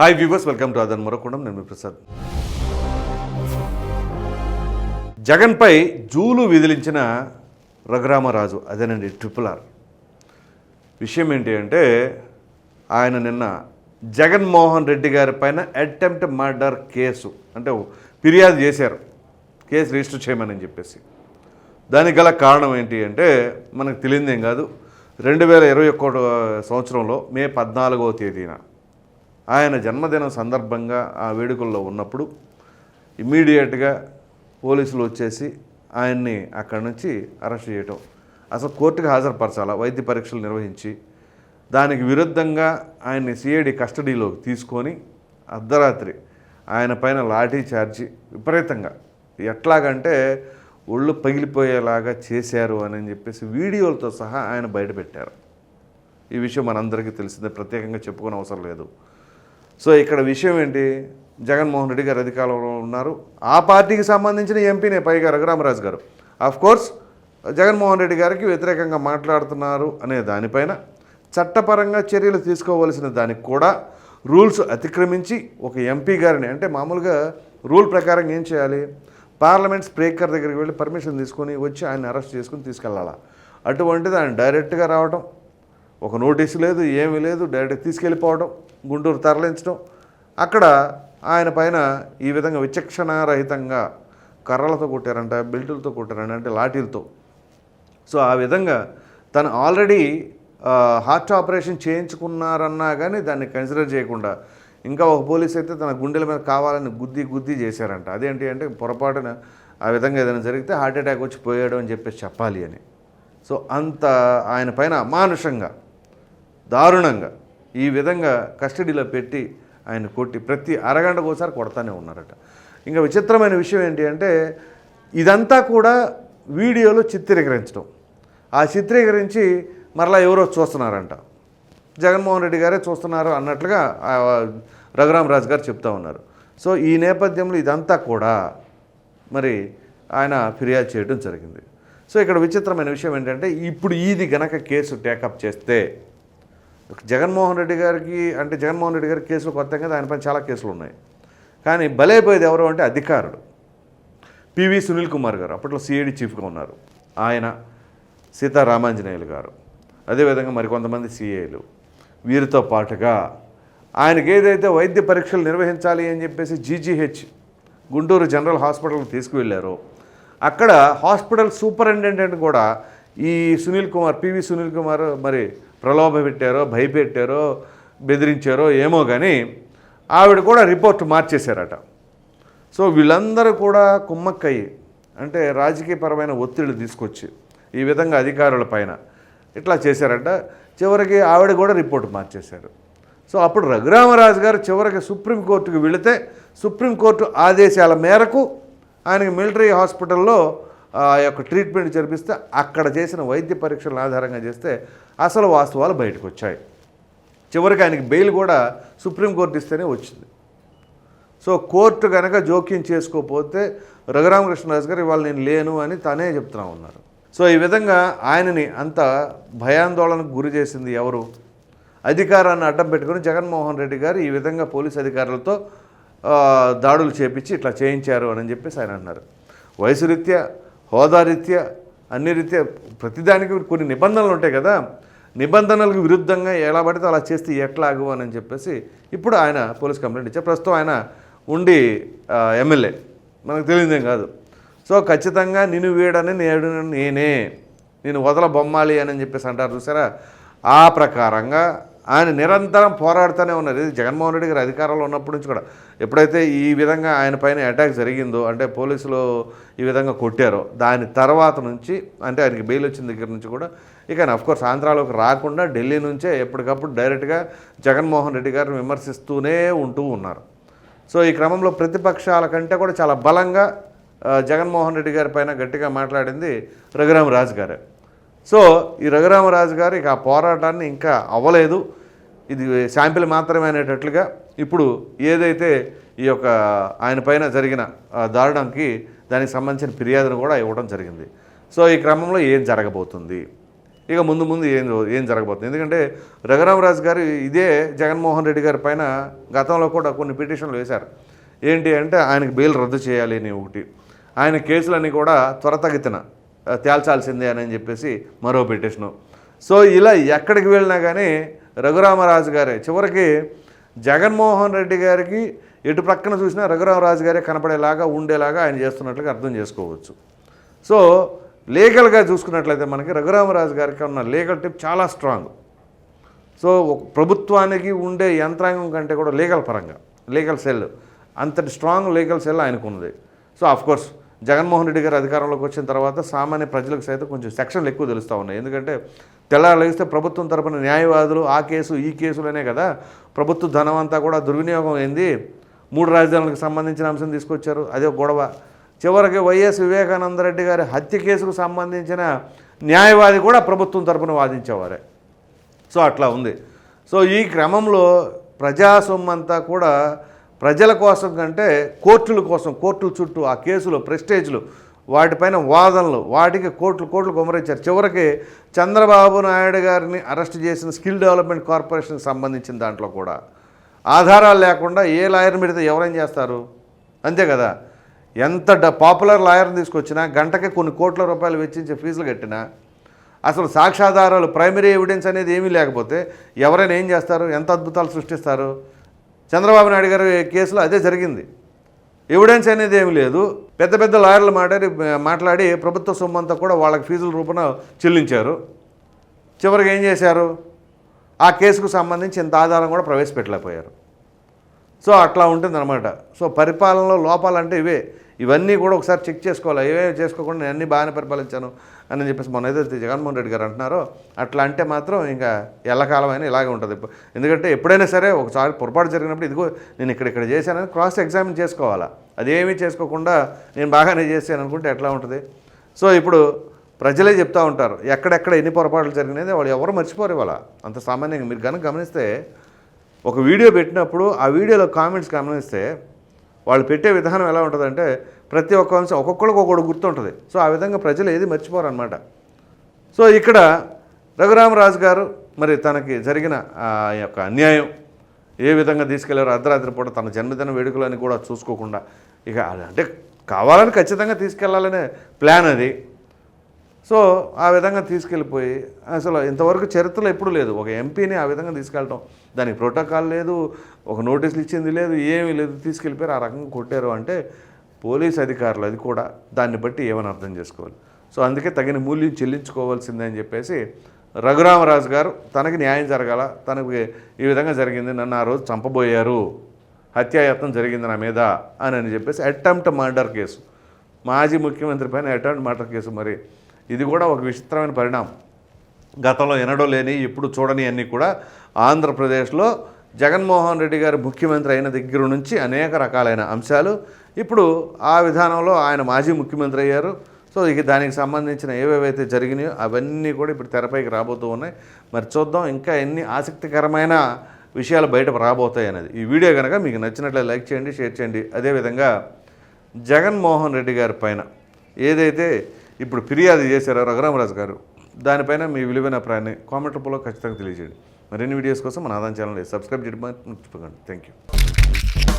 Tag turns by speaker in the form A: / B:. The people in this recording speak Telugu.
A: హాయ్ వ్యూవర్స్ వెల్కమ్ టు అదన్ మరొకడం నేను ప్రసాద్ జగన్పై జూలు విదిలించిన రఘురామరాజు అదేనండి ట్రిపుల్ ఆర్ విషయం ఏంటి అంటే ఆయన నిన్న జగన్మోహన్ రెడ్డి గారి పైన అటెంప్ట్ మర్డర్ కేసు అంటే ఫిర్యాదు చేశారు కేసు రిజిస్టర్ చేయమని చెప్పేసి దానికి గల కారణం ఏంటి అంటే మనకు తెలియదేం కాదు రెండు వేల ఇరవై ఒక్క సంవత్సరంలో మే పద్నాలుగవ తేదీన ఆయన జన్మదినం సందర్భంగా ఆ వేడుకల్లో ఉన్నప్పుడు ఇమ్మీడియట్గా పోలీసులు వచ్చేసి ఆయన్ని అక్కడి నుంచి అరెస్ట్ చేయటం. అసలు కోర్టుకు హాజరుపరచాలా? వైద్య పరీక్షలు నిర్వహించి దానికి విరుద్ధంగా ఆయన్ని సిఐడి కస్టడీలోకి తీసుకొని అర్ధరాత్రి ఆయన పైన లాఠీ చార్జి విపరీతంగా. ఎట్లాగంటే ఒళ్ళు పగిలిపోయేలాగా చేశారు అని చెప్పేసి వీడియోలతో సహా ఆయన బయటపెట్టారు ఈ విషయం మనందరికీ తెలిసిందే ప్రత్యేకంగా చెప్పుకునే అవసరం లేదు. సో ఇక్కడ విషయం ఏంటి? జగన్మోహన్ రెడ్డి గారు అధికారంలో ఉన్నారు. ఆ పార్టీకి సంబంధించిన ఎంపీనే పైగా రఘురామరాజు గారు. ఆఫ్ కోర్స్ జగన్మోహన్ రెడ్డి గారికి వ్యతిరేకంగా మాట్లాడుతున్నారు అనే దానిపైన చట్టపరంగా చర్యలు తీసుకోవలసిన దానికి కూడా రూల్స్ అతిక్రమించి ఒక ఎంపీ గారిని అంటే మామూలుగా రూల్ ప్రకారం ఏం చేయాలి? పార్లమెంట్ స్పీకర్ దగ్గరికి వెళ్ళి పర్మిషన్ తీసుకొని వచ్చి ఆయన అరెస్ట్ చేసుకుని తీసుకెళ్ళాలా? అటువంటిది ఆయన డైరెక్ట్గా రావడం ఒక నోటీసు లేదు ఏమీ లేదు డైరెక్ట్ తీసుకెళ్ళిపోవడం గుంటూరు తరలించడం. అక్కడ ఆయన పైన ఈ విధంగా విచక్షణారహితంగా కర్రలతో కొట్టారంట బెల్టులతో కొట్టారంట అంటే లాఠీలతో. సో ఆ విధంగా తను ఆల్రెడీ హార్ట్ ఆపరేషన్ చేయించుకున్నారన్నా కానీ దాన్ని కన్సిడర్ చేయకుండా ఇంకా ఒక పోలీస్ అయితే తన గుండెల మీద కావాలని గుద్ది గుద్ది చేశారంట. అదేంటి అంటే పొరపాటున ఆ విధంగా ఏదైనా జరిగితే హార్ట్ అటాక్ వచ్చి పోయాడు అని చెప్పేసి చెప్పాలి అని. సో అంత ఆయన పైన అమానుషంగా దారుణంగా ఈ విధంగా కస్టడీలో పెట్టి ఆయన కొట్టి ప్రతి అరగంటకు ఒకసారి కొడతానే ఉన్నారట. ఇంకా విచిత్రమైన విషయం ఏంటి అంటే ఇదంతా కూడా వీడియోలో చిత్రీకరించడం. ఆ చిత్రీకరించి మరలా ఎవరో చూస్తున్నారంట. జగన్మోహన్ రెడ్డి గారే చూస్తున్నారు అన్నట్లుగా రఘురామరాజు గారు చెప్తా ఉన్నారు. సో ఈ నేపథ్యంలో ఇదంతా కూడా మరి ఆయన ఫిర్యాదు చేయడం జరిగింది. సో ఇక్కడ విచిత్రమైన విషయం ఏంటంటే ఇప్పుడు ఇది గనక కేసు టేకప్ చేస్తే జగన్మోహన్ రెడ్డి గారికి అంటే జగన్మోహన్ రెడ్డి గారి కేసులు కొత్త కదా చాలా కేసులు ఉన్నాయి. కానీ బలైపోయేది ఎవరు అంటే అధికారులు పివి సునీల్ కుమార్ గారు అప్పట్లో సిఐడి చీఫ్గా ఉన్నారు. ఆయన సీతారామాంజనేయులు గారు. అదేవిధంగా మరికొంతమంది సిఐలు. వీరితో పాటుగా ఆయనకి ఏదైతే వైద్య పరీక్షలు నిర్వహించాలి అని చెప్పేసి జీజీహెచ్ గుంటూరు జనరల్ హాస్పిటల్కి తీసుకువెళ్ళారో. అక్కడ హాస్పిటల్ సూపరింటెండెంట్ కూడా ఈ సునీల్ కుమార్ పివి సునీల్ కుమార్ మరి ప్రలోభ పెట్టారో భయపెట్టారో బెదిరించారో ఏమో కానీ ఆవిడ కూడా రిపోర్ట్ మార్చేశారట. సో వీళ్ళందరూ కూడా కుమ్మక్కయ్యి అంటే రాజకీయపరమైన ఒత్తిడి తీసుకొచ్చి ఈ విధంగా అధికారుల పైన ఇట్లా చేశారట. చివరికి ఆవిడ కూడా రిపోర్ట్ మార్చేశారు. సో అప్పుడు రఘురామరాజు గారు చివరికి సుప్రీంకోర్టుకు వెళితే సుప్రీంకోర్టు ఆదేశాల మేరకు ఆయనకి మిలిటరీ హాస్పిటల్లో ఆ యొక్క ట్రీట్మెంట్ జరిపిస్తే అక్కడ చేసిన వైద్య పరీక్షలను ఆధారంగా చేస్తే అసలు వాస్తవాలు బయటకు వచ్చాయి. చివరికి ఆయనకి బెయిల్ కూడా సుప్రీంకోర్టు ఇస్తేనే వచ్చింది. సో కోర్టు కనుక జోక్యం చేసుకోకపోతే రఘురామకృష్ణరాజు గారు ఇవాళ నేను లేను అని తానే చెప్తున్నా ఉన్నారు. సో ఈ విధంగా ఆయనని అంత భయాందోళనకు గురి చేసింది ఎవరు? అధికారాన్ని అడ్డం పెట్టుకుని జగన్మోహన్ రెడ్డి గారు ఈ విధంగా పోలీస్ అధికారులతో దాడులు చేపించి ఇట్లా చేయించారు అని చెప్పేసి ఆయన అన్నారు. వయసు రీత్యా హోదారీత్యా అన్ని రీత్యా ప్రతిదానికి కొన్ని నిబంధనలు ఉంటాయి కదా. నిబంధనలకు విరుద్ధంగా ఎలా పడితే అలా చేస్తే ఎట్లాగు అని చెప్పేసి ఇప్పుడు ఆయన పోలీస్ కంప్లైంట్ ఇచ్చారు. ప్రస్తుతం ఆయన ఉండి ఎమ్మెల్యే. మనకు తెలియదేం కాదు. సో ఖచ్చితంగా నిన్ను వీడని నేడు నేనే. నేను వదల బొమ్మాలి అని చెప్పేసి అంటారు చూసారా? ఆ ప్రకారంగా ఆయన నిరంతరం పోరాడుతూనే ఉన్నారు. ఇది జగన్మోహన్ రెడ్డి గారు అధికారంలో ఉన్నప్పటి నుంచి కూడా. ఎప్పుడైతే ఈ విధంగా ఆయన పైన అటాక్ జరిగిందో అంటే పోలీసులు ఈ విధంగా కొట్టారో దాని తర్వాత నుంచి అంటే ఆయనకి బెయిల్ వచ్చిన దగ్గర నుంచి కూడా ఇక ఆయన అఫ్కోర్స్ ఆంధ్రాలోకి రాకుండా ఢిల్లీ నుంచే ఎప్పటికప్పుడు డైరెక్ట్గా జగన్మోహన్ రెడ్డి గారిని విమర్శిస్తూనే ఉంటూ ఉన్నారు. సో ఈ క్రమంలో ప్రతిపక్షాల కంటే కూడా చాలా బలంగా జగన్మోహన్ రెడ్డి గారి పైన గట్టిగా మాట్లాడింది రఘురామరాజు గారే. సో ఈ రఘురామరాజు గారు ఇక ఆ పోరాటాన్ని ఇంకా అవ్వలేదు. ఇది శాంపిల్ మాత్రమే అనేటట్లుగా ఇప్పుడు ఏదైతే ఈ యొక్క ఆయన పైన జరిగిన దారుణంకి దానికి సంబంధించిన ఫిర్యాదును కూడా ఇవ్వడం జరిగింది. సో ఈ క్రమంలో ఏం జరగబోతుంది? ఇక ముందు ముందు ఏం ఏం జరగబోతుంది? ఎందుకంటే రఘురామరాజు గారు ఇదే జగన్మోహన్ రెడ్డి గారి పైన గతంలో కూడా కొన్ని పిటిషన్లు వేశారు. ఏంటి అంటే ఆయనకు బెయిల్ రద్దు చేయాలి అని ఒకటి. ఆయన కేసులన్నీ కూడా త్వరతగతిన తేల్చాల్సిందే అని చెప్పేసి మరో పిటిషను. సో ఇలా ఎక్కడికి వెళ్ళినా కానీ రఘురామరాజు గారే. చివరికి జగన్మోహన్ రెడ్డి గారికి ఎటు ప్రక్కన చూసినా రఘురామరాజు గారే కనపడేలాగా ఉండేలాగా ఆయన చేస్తున్నట్లుగా అర్థం చేసుకోవచ్చు. సో లీగల్గా చూసుకున్నట్లయితే మనకి రఘురామరాజు గారికి ఉన్న లీగల్ టిప్ చాలా స్ట్రాంగ్. సో ప్రభుత్వానికి ఉండే యంత్రాంగం కంటే కూడా లీగల్ పరంగా లీగల్ సెల్ అంతటి స్ట్రాంగ్ లీగల్ సెల్ ఆయనకు ఉన్నది so of course Jaganmohan Reddy garu అధికారంలోకి వచ్చిన తర్వాత సామాన్య ప్రజలకు సైతం కొంచెం సెక్షన్లు ఎక్కువ తెలుస్తూ ఉన్నాయి. ఎందుకంటే తెల్లారలేస్తే ప్రభుత్వం తరపున న్యాయవాదులు ఆ కేసు ఈ కేసులనే కదా. ప్రభుత్వ ధనం అంతా కూడా దుర్వినియోగం అయింది. మూడు రాజధానులకు సంబంధించిన అంశం తీసుకొచ్చారు. అదే గొడవ. చివరికి వైఎస్ వివేకానంద రెడ్డి గారి హత్య కేసుకు సంబంధించిన న్యాయవాది కూడా ప్రభుత్వం తరపున వాదించేవారే. సో అట్లా ఉంది. సో ఈ క్రమంలో ప్రజాసొమ్మంతా కూడా ప్రజల కోసం కంటే కోర్టుల కోసం కోర్టుల చుట్టూ ఆ కేసులు ప్రెస్టేజ్లు వాటిపైన వాదనలు వాటికి కోట్లు కోట్లు కొమరించారు చివరికి చంద్రబాబు నాయుడు గారిని అరెస్ట్ చేసిన స్కిల్ డెవలప్మెంట్ కార్పొరేషన్కి సంబంధించిన దాంట్లో కూడా ఆధారాలు లేకుండా ఏ లాయర్ పెడితే ఎవరేం చేస్తారు? అంతే కదా. ఎంత డ పాపులర్ లాయర్ని తీసుకొచ్చినా గంటకి కొన్ని కోట్ల రూపాయలు వెచ్చించే ఫీజులు కట్టినా అసలు సాక్ష్యాధారాలు ప్రైమరీ ఎవిడెన్స్ అనేది ఏమీ లేకపోతే ఎవరైనా ఏం చేస్తారు? ఎంత అద్భుతాలు సృష్టిస్తారు? చంద్రబాబు నాయుడు గారి కేసులో అదే జరిగింది. ఎవిడెన్స్ అనేది ఏమీ లేదు. పెద్ద పెద్ద లాయర్లు మాట్లాడి మాట్లాడి ప్రభుత్వ సొమ్ము అంతా కూడా వాళ్ళకి ఫీజుల రూపంలో చెల్లించారు. చివరికి ఏం చేశారు? ఆ కేసుకు సంబంధించి ఇంత ఆధారం కూడా ప్రవేశపెట్టలేకపోయారు. సో అట్లా ఉంటుందన్నమాట. సో పరిపాలనలో లోపాలంటే ఇవే. ఇవన్నీ కూడా ఒకసారి చెక్ చేసుకోవాలి. ఏమేమి చేసుకోకుండా నేను అన్నీ బాగానే పరిపాలించాను అని చెప్పేసి మొన్న ఏదైతే జగన్మోహన్ రెడ్డి గారు అంటున్నారో అట్లా అంటే మాత్రం ఇంకా ఎల్లకాలం అయినా ఇలాగే ఉంటుంది. ఎందుకంటే ఎప్పుడైనా సరే ఒకసారి పొరపాటు జరిగినప్పుడు ఇదిగో నేను ఇక్కడ ఇక్కడ చేశానని క్రాస్ ఎగ్జామిన్ చేసుకోవాలా? అదేమీ చేసుకోకుండా నేను బాగానే చేశాను అనుకుంటే ఎట్లా ఉంటుంది? సో ఇప్పుడు ప్రజలే చెప్తూ ఉంటారు ఎక్కడెక్కడ ఎన్ని పొరపాట్లు జరిగినాయి వాళ్ళు ఎవరు మర్చిపోరు ఇవాళ. అంత సామాన్యంగా మీరు కనుక గమనిస్తే ఒక వీడియో పెట్టినప్పుడు ఆ వీడియోలో కామెంట్స్ గమనిస్తే వాళ్ళు పెట్టే విధానం ఎలా ఉంటుందంటే ప్రతి ఒక్క అంశం ఒక్కొక్కరికి ఒక్కొక్కటి గుర్తుంటుంది. సో ఆ విధంగా ప్రజలు ఏది మర్చిపోరు అనమాట సో ఇక్కడ రఘురామరాజు గారు మరి తనకి జరిగిన ఆ యొక్క అన్యాయం ఏ విధంగా తీసుకెళ్ళారో అర్ధరాత్రి పూట తన జన్మదిన వేడుకలని కూడా చూసుకోకుండా ఇక అంటే కావాలని ఖచ్చితంగా తీసుకెళ్ళాలనే ప్లాన్ అది. సో ఆ విధంగా తీసుకెళ్ళిపోయి అసలు ఇంతవరకు చరిత్రలో ఎప్పుడు లేదు. ఒక ఎంపీని ఆ విధంగా తీసుకెళ్ళటం. దానికి ప్రోటోకాల్ లేదు ఒక నోటీసులు ఇచ్చింది లేదు ఏమీ లేదు తీసుకెళ్ళిపోయారు. ఆ రకంగా కొట్టారు అంటే పోలీస్ అధికారులు అది కూడా. దాన్ని బట్టి ఏమని అర్థం చేసుకోవాలి. సో అందుకే తగిన మూల్యం చెల్లించుకోవాల్సిందే అని చెప్పేసి రఘురామరాజు గారు తనకి న్యాయం జరగాల తనకి ఈ విధంగా జరిగింది నన్ను ఆ రోజు చంపబోయారు హత్యాయత్నం జరిగింది నా మీద అని అని చెప్పేసి అటెంప్ట్ మర్డర్ కేసు. మాజీ ముఖ్యమంత్రి పైన అటెంప్ట్ మర్డర్ కేసు మరి ఇది కూడా ఒక విచిత్రమైన పరిణామం. గతంలో ఎనడో లేని ఇప్పుడు చూడని అన్నీ కూడా ఆంధ్రప్రదేశ్లో జగన్మోహన్ రెడ్డి గారు ముఖ్యమంత్రి అయిన దగ్గర నుంచి అనేక రకాలైన అంశాలు. ఇప్పుడు ఆ విధానంలో ఆయన మాజీ ముఖ్యమంత్రి అయ్యారు. సో ఇక దానికి సంబంధించిన ఏవేవైతే జరిగినాయో అవన్నీ కూడా ఇప్పుడు తెరపైకి రాబోతూ ఉన్నాయి. మరి చూద్దాం ఇంకా ఎన్ని ఆసక్తికరమైన విషయాలు బయట రాబోతాయి అనేది. ఈ వీడియో కనుక మీకు నచ్చినట్లే లైక్ చేయండి షేర్ చేయండి. అదేవిధంగా జగన్మోహన్ రెడ్డి గారి పైన ఏదైతే ఇప్పుడు ఫిర్యాదు చేశారు రఘురామరాజు గారు? దానిపైన మీ విలువైన అభిప్రాయాన్ని కామెంట్ రూపంలో ఖచ్చితంగా తెలియజేయండి. మరిన్ని వీడియోస్ కోసం మన ఆదాయం ఛానల్ సబ్స్క్రైబ్ చేయడం మర్చిపోకండి. Thank you